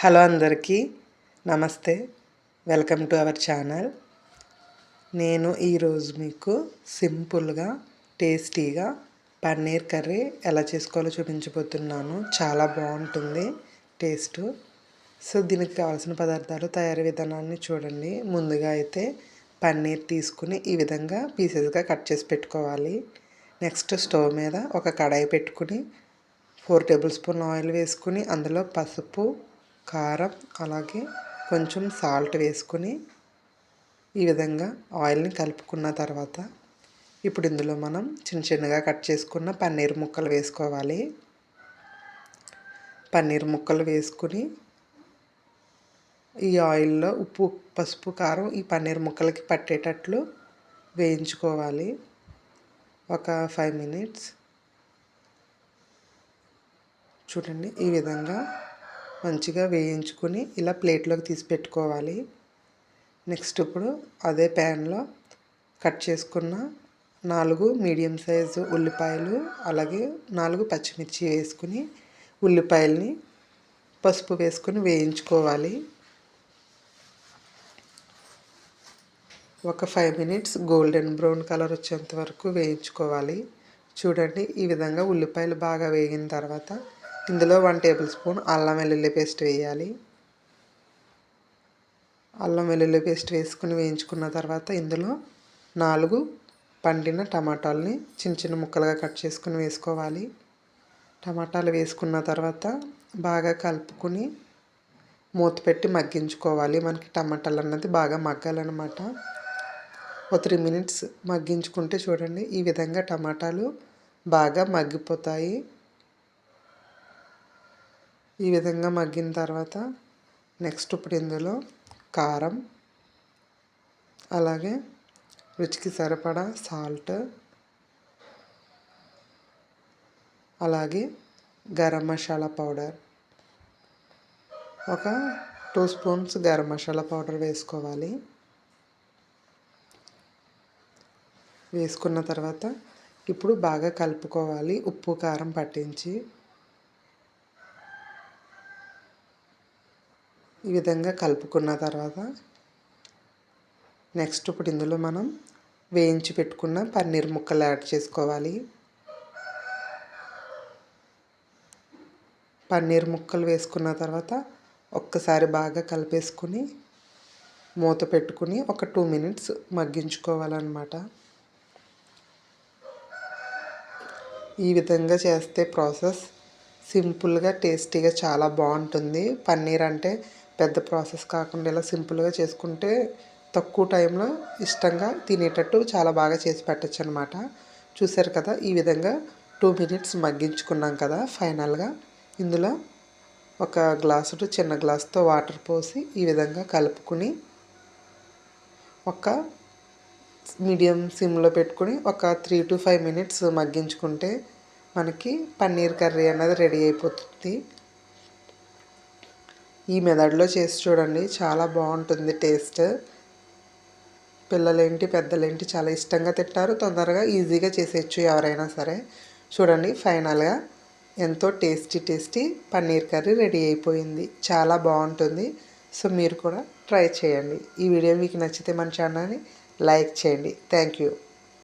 Hello అందరికీ నమస్తే. Welcome to our channel. నేను ఈరోజు మీకు సింపుల్గా టేస్టీగా పన్నీర్ కర్రీ ఎలా చేసుకోవాలో చూపించబోతున్నాను. చాలా బాగుంటుంది టేస్ట్. సో దీనికి కావాల్సిన పదార్థాలు తయారీ విధానాన్ని చూడండి. ముందుగా అయితే పన్నీర్ తీసుకుని ఈ విధంగా పీసెస్గా కట్ చేసి పెట్టుకోవాలి. నెక్స్ట్ స్టవ్ మీద ఒక కడాయి పెట్టుకుని ఫోర్ టేబుల్ స్పూన్ ఆయిల్ వేసుకుని అందులో పసుపు కారం అలాగే కొంచెం సాల్ట్ వేసుకొని ఈ విధంగా ఆయిల్ని కలుపుకున్న తర్వాత ఇప్పుడు ఇందులో మనం చిన్న చిన్నగా కట్ చేసుకున్న పన్నీర్ ముక్కలు వేసుకోవాలి. పన్నీర్ ముక్కలు వేసుకుని ఈ ఆయిల్లో ఉప్పు పసుపు కారం ఈ పన్నీర్ ముక్కలకి పట్టేటట్లు వేయించుకోవాలి. ఒక ఫైవ్ మినిట్స్. చూడండి ఈ విధంగా మంచిగా వేయించుకొని ఇలా ప్లేట్లోకి తీసి పెట్టుకోవాలి. నెక్స్ట్ ఇప్పుడు అదే ప్యాన్లో కట్ చేసుకున్న నాలుగు మీడియం సైజు ఉల్లిపాయలు అలాగే నాలుగు పచ్చిమిర్చి వేసుకుని ఉల్లిపాయల్ని పసుపు వేసుకుని వేయించుకోవాలి. ఒక five minutes golden brown colour వచ్చేంత వరకు వేయించుకోవాలి. చూడండి ఈ విధంగా ఉల్లిపాయలు బాగా వేగిన తర్వాత ఇందులో వన్ టేబుల్ స్పూన్ అల్లం వెల్లుల్లి పేస్ట్ వేయాలి. అల్లం వెల్లుల్లి పేస్ట్ వేసుకుని వేయించుకున్న తర్వాత ఇందులో నాలుగు పండిన టమాటాలని చిన్న చిన్న ముక్కలుగా కట్ చేసుకుని వేసుకోవాలి. టమాటాలు వేసుకున్న తర్వాత బాగా కలుపుకొని మూత పెట్టి మగ్గించుకోవాలి. మనకి టమాటాలు అన్నది బాగా మగ్గాలన్నమాట. ఒక త్రీ మినిట్స్ మగ్గించుకుంటే చూడండి ఈ విధంగా టమాటాలు బాగా మగ్గిపోతాయి. ఈ విధంగా మగ్గిన తర్వాత నెక్స్ట్ ఇప్పుడు ఇందులో కారం అలాగే రుచికి సరిపడా సాల్ట్ అలాగే గరం మసాలా పౌడర్. ఒక two spoons garam masala powder వేసుకోవాలి. వేసుకున్న తర్వాత ఇప్పుడు బాగా కలుపుకోవాలి. ఉప్పు కారం పట్టించి ఈ విధంగా కలుపుకున్న తర్వాత నెక్స్ట్ ఇప్పుడు ఇందులో మనం వేయించి పెట్టుకున్న పన్నీర్ ముక్కలు యాడ్ చేసుకోవాలి. పన్నీర్ ముక్కలు వేసుకున్న తర్వాత ఒక్కసారి బాగా కలిపేసుకుని మూత పెట్టుకుని ఒక టూ మినిట్స్ మగ్గించుకోవాలన్నమాట. ఈ విధంగా చేస్తే ప్రాసెస్ సింపుల్గా టేస్టీగా చాలా బాగుంటుంది. పన్నీర్ అంటే పెద్ద ప్రాసెస్ కాకుండా ఇలా సింపుల్గా చేసుకుంటే తక్కువ టైంలో ఇష్టంగా తినేటట్టు చాలా బాగా చేసి పెట్టచ్చు అనమాట చూసారు కదా ఈ విధంగా టూ మినిట్స్ మగ్గించుకున్నాం కదా ఫైనల్గా. ఇందులో ఒక గ్లాసు చిన్న గ్లాస్తో వాటర్ పోసి ఈ విధంగా కలుపుకుని ఒక మీడియం సిమ్లో పెట్టుకుని ఒక త్రీ టు ఫైవ్ మినిట్స్ మగ్గించుకుంటే మనకి పన్నీర్ కర్రీ అన్నది రెడీ అయిపోతుంది. ఈ మెదడులో చేసి చూడండి. చాలా బాగుంటుంది టేస్ట్. పిల్లలేంటి పెద్దలేంటి చాలా ఇష్టంగా తింటారు. తొందరగా ఈజీగా చేసేయచ్చు ఎవరైనా సరే. చూడండి ఫైనల్గా ఎంతో tasty tasty paneer curry ready అయిపోయింది. చాలా బాగుంటుంది. సో మీరు కూడా ట్రై చేయండి. ఈ వీడియో మీకు నచ్చితే మన ఛానల్ని లైక్ చేయండి. Thank you.